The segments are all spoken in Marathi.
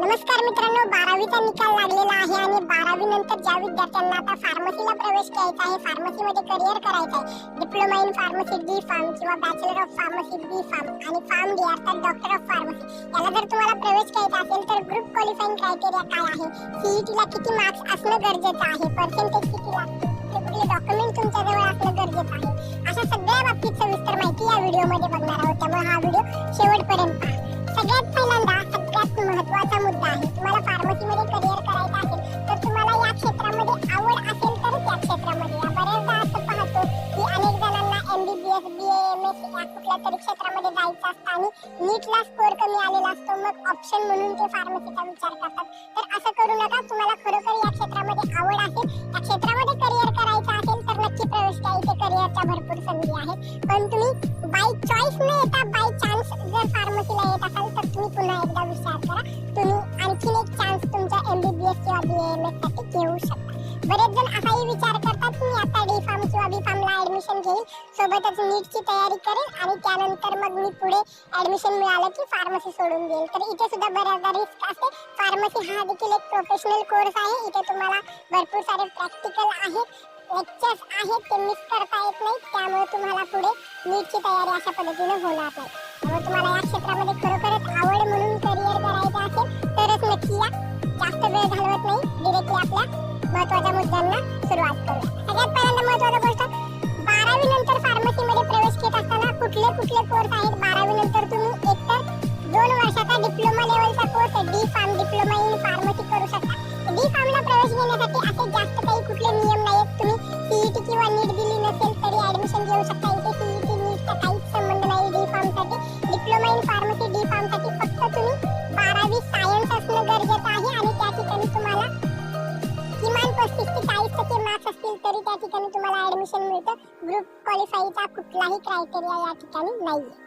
नमस्कार मित्रांनो बारावीचा निकाल लागलेला आहे आणि बारावी नंतर ज्या विद्यार्थ्यांना आता फार्मसीला प्रवेश घ्यायचा आहे फार्मसीमध्ये करिअर करायचं आहे diploma in pharmacy D pharm किंवा bachelor of pharmacy B pharm आणि फार्म डी अर्थात डॉक्टर ऑफ फार्मसी याला जर तुम्हाला प्रवेश घ्यायचा असेल तर ग्रुप क्वालिफाईंग क्रायटेरिया काय आहे? सीईटीला किती मार्क्स असणं गरजेचं आहे? पर्सेंटेज किती लागते कुठले डॉक्युमेंट तुमच्याजवळ असणं गरजेचं आहे. अशा सगळ्या बाबतीत सविस्तर माहिती या व्हिडिओमध्ये बघणार आहोत. त्यामुळे हा व्हिडिओ शेवटपर्यंत पहा. सगळ्यात पहिल्यांदा महत्त्वाचा मुद्दा आहे. तुम्हाला फार्मसीमध्ये करिअर करायचं असेल तर तुम्हाला या क्षेत्रामध्ये आवड असेल तर त्या क्षेत्रामध्ये या. बऱ्याचदा असं पाहतो की अनेक जणांना एम बी एम एस या कुठल्या तरी क्षेत्रामध्ये जायचं असतं आणि नीटला स्कोर कमी आलेला असतो. मग ऑप्शन म्हणून ते फार्मसीचा विचार करतात. तर असं करू नका. तुम्हाला खरोखर या क्षेत्रामध्ये आवड असेल या क्षेत्रामध्ये करिअर करायचं असेल तर नक्की प्रवेश द्या इथे करिअरच्या भरपूर संधी आहेत. पण तुम्ही बाय चॉईस न येता बाय चान्स जर फार्मसीला येत असाल तुम्ही पुन्हा एकदा विचार करा. तुम्ही आणखीन एक चान्स तुमच्या एमबीबीएस किंवा बीएमएससाठी घेऊ शकता. बरेच जण असाही विचार करतात की मी आता डी फार्म किंवा बी फार्मला ऍडमिशन घेईल सोबतच नीटची तयारी करेल आणि त्यानंतर मग मी पुढे ऍडमिशन मिळालं की फार्मसी सोडून देईल तर इथे सुद्धा बऱ्याचदा रिस्क असते. फार्मसी हा देखील एक प्रोफेशनल कोर्स आहे. इथे तुम्हाला भरपूर सारे प्रॅक्टिकल आहेत लेक्चर्स आहेत ते मिस करता येत नाही त्यामुळे तुम्हाला पुढे नीटची तयारी अशा पद्धतीने होणार नाही. त्यामुळे तुम्हाला या क्षेत्रामध्ये वेळ घालवत नाही. डिरेक्टली आपल्या महत्त्वाच्या मुद्द्यांना सुरुवात करूया. सगळ्यात पहिल्यांदा महत्वाची गोष्ट बारावी नंतर फार्मसीमध्ये प्रवेश घेत असताना कुठले कुठले कोर्स आहेत? बारावी नंतर तुम्ही एकतर दोन वर्षाचा डिप्लोमा लेवलचा course D pharm diploma group क्वालिफाईचा कुठलाही क्रायटेरिया या ठिकाणी नाहीये.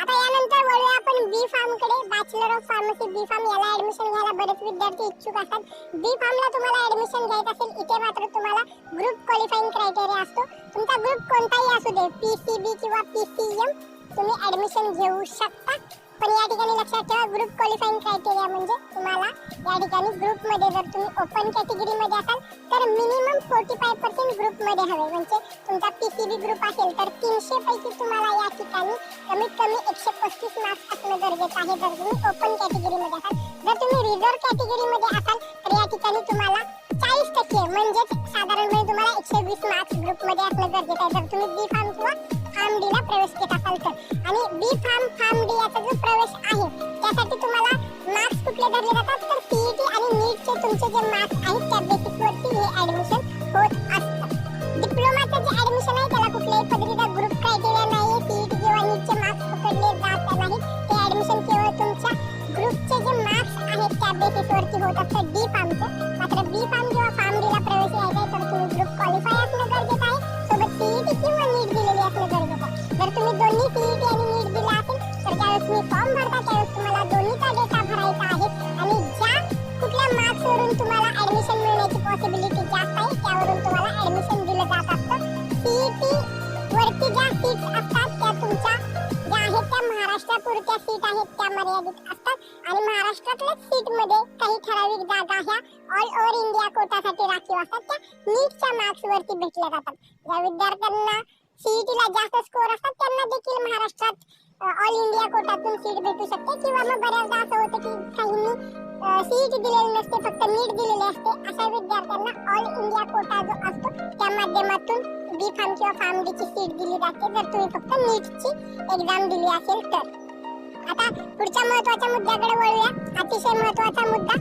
आता यानंतर वळूया आपण B फार्मकडे. Bachelor of pharmacy B pharm याला ऍडमिशन घ्यायला बरेच विद्यार्थी इच्छुक असतात. बी फार्मला तुम्हाला ऍडमिशन घ्यायचं असेल इथे मात्र तुम्हाला ग्रुप क्वालिफाईंग क्रायटेरिया असतो. तुमचा ग्रुप कोणताही असू दे पीसीबी किंवा पीसीएम तुम्ही ऍडमिशन घेऊ शकता. पण या ठिकाणी लक्षात ठेवा ग्रुप क्वालिफाईंग क्रायटेरिया म्हणजे तुम्हाला या ठिकाणी ग्रुपमध्ये जर तुम्ही ओपन कॅटेगरीमध्ये असाल तर मिनिमम फोर्टी फाय पर्सेंट ग्रुपमध्ये हवे. म्हणजे तुमचा पीसीबी ग्रुप असेल तर तीनशे पैकी तुम्हाला या ठिकाणी कमीत कमी एकशे पस्तीस मार्क्स असणं गरजेचं आहे. जर तुम्ही ओपन कॅटेगरीमध्ये असाल जर तुम्ही रिझर्व कॅटेगरीमध्ये असाल तर या ठिकाणी तुम्हाला चाळीस टक्के म्हणजेच साधारणपणे तुम्हाला एकशे वीस मार्क्स ग्रुपमध्ये असणं गरजेचं आहे. जर तुम्ही बी फार्म किंवा फार्म डी ला प्रवेश घेत असाल तर. आणि बी फार्म फार्म डी याचा जो प्रवेश आहे त्यासाठी तुम्हाला मार्क्स कुठले धरले जातात? तर सीईटी आणि नीटचे तुमचे जे मार्क्स आहेत सीट आहेत त्या मर्यादित असतात. आणि महाराष्ट्रातल्याच सीटमध्ये काही ठराविक जागा ह्या ऑल ओव्हर इंडिया कोटासाठी राखीव असतात. त्या नीटच्या मार्क्स वरती भेटल्या जातात. ज्या विद्यार्थ्यांना सीईटीला जास्त स्कोर असतात त्यांना देखील महाराष्ट्रात ऑल इंडिया कोटातून सीट भेटू शकते. किंवा मग बऱ्याचदा असं होतं की काहींनी सीईटी दिलेली नसते फक्त नीट दिलेली असते. अशा विद्यार्थ्यांना ऑल इंडिया कोटा जो असतो त्या माध्यमातून बी फार्म किंवा फार्म डीची सीट दिली जाते. जर तुम्ही फक्त नीटची एक्झाम दिली असेल तर. आता पुढच्या महत्त्वाच्या मुद्द्याकडे वळूया. अतिशय महत्त्वाचा मुद्दा.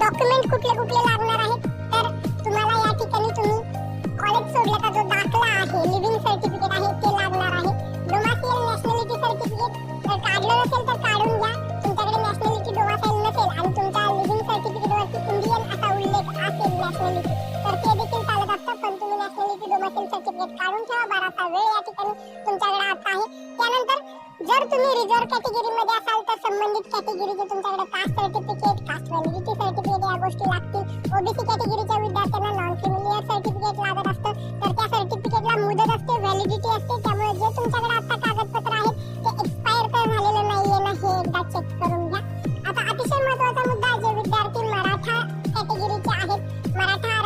डॉक्युमेंट कुठले कुठले लागणार आहेत? तर तुम्हाला या ठिकाणी तुम्ही कॉलेज सोडल्याचा जो दाखला आहे लिव्हिंग सर्टिफिकेट आहे ते लागणार आहे. डोमासियल नॅशनॅलिटी सर्टिफिकेट जर काढलं नसेल तर काढून घ्या. तुमच्याकडे नॅशनॅलिटी डोमासाईल नसेल आणि तुमच्या लिव्हिंग सर्टिफिकेट वरती इंडियन असा उल्लेख असेल नॅशनॅलिटी तर ते देखील चालत असतं पण तुम्ही नॅशनॅलिटी डोमासाईल सर्टिफिकेट काढून ठेवा. बाराचा वेळ या ठिकाणी जर तुम्ही रिझर्व कॅटेगरी मध्ये असाल तर संबंधित कॅटेगरीचे तुमच्याकडे caste certificate caste validity certificate या गोष्टी लागतील. ओबीसी कॅटेगरीच्या विद्यार्थ्यांना नॉन क्रिमिलियर सर्टिफिकेट लागत असतं. तर त्या सर्टिफिकेटला मुदत असते व्हॅलिडिटी असते. त्यामुळे जे तुमच्याकडे आता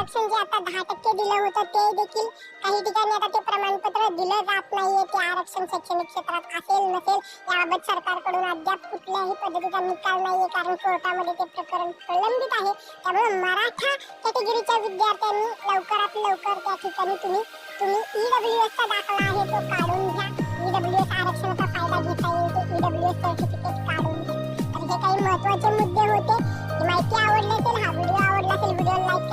आरक्षण जे आता दहा टक्के दिलं होतं ते देखील काही ठिकाणी आता ते प्रमाणपत्र दिलं जात नाहीये ते आरक्षण शैक्षणिक क्षेत्रात असेल नसेल याबाबत सरकारकडून अद्याप कुठल्याही पद्धतीचा निकाल नाहीये कारण कोर्टामध्ये ते प्रकरण प्रलंबित आहे. त्यामुळे मराठा कॅटेगरीच्या विद्यार्थ्यांनी लवकरात लवकर त्या ठिकाणी तुम्ही तुम्ही ईडब्ल्यू एसचा दाखला आहे तो काढून घ्या. ईडब्ल्यू एस आरक्षणाचा फायदा घेता येईल ते ईडब्ल्यू एस सर्टिफिकेट काढून घ्या. तर हे काही महत्त्वाचे मुद्दे होते. माहिती आवडली असेल हा व्हिडिओ आवडला असेल व्हिडिओ लाईक